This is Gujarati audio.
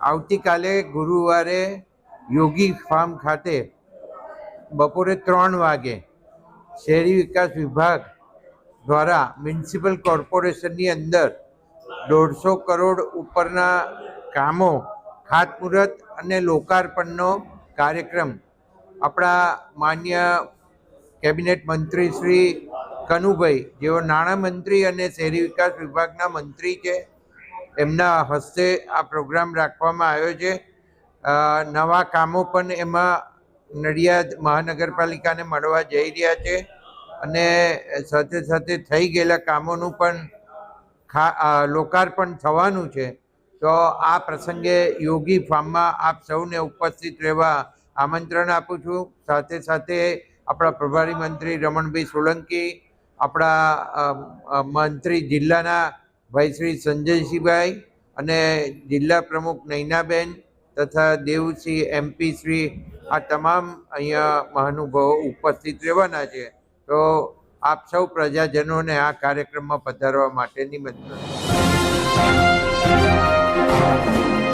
આવતીકાલે ગુરુવારે યોગી ફાર્મ ખાતે બપોરે ત્રણ વાગે શહેરી વિકાસ વિભાગ દ્વારા મ્યુનિસિપલ કોર્પોરેશનની અંદર દોઢસો કરોડ ઉપરના કામો, ખાતમુહૂર્ત અને લોકાર્પણનો કાર્યક્રમ આપણા માન્ય કેબિનેટ મંત્રી શ્રી કનુભાઈ, જેઓ નાણામંત્રી અને શહેરી વિકાસ વિભાગના મંત્રી છે. એમના હસ્તે આ પ્રોગ્રામ રાખવામાં આવ્યો છે. નવા કામો પણ એમાં નડિયાદ મહાનગરપાલિકાને મળવા જઈ રહ્યા છે અને સાથે સાથે થઈ ગયેલા કામોનું પણ લોકાર્પણ થવાનું છે. તો આ પ્રસંગે યોગી ફાર્મમાં આપ સૌને ઉપસ્થિત રહેવા આમંત્રણ આપું છું. સાથે સાથે આપણા પ્રભારી મંત્રી રમણભાઈ સોલંકી, આપણા મંત્રી જિલ્લાના ભાઈ શ્રી સંજયસિંહભાઈ અને જિલ્લા પ્રમુખ નૈનાબેન તથા દેવસિંહ એમપી શ્રી આ તમામ અહીંયા મહાનુભાવો ઉપસ્થિત રહેવાના છે. તો આપ સૌ પ્રજાજનોને આ કાર્યક્રમમાં પધારવા માટે નિમંત્રણ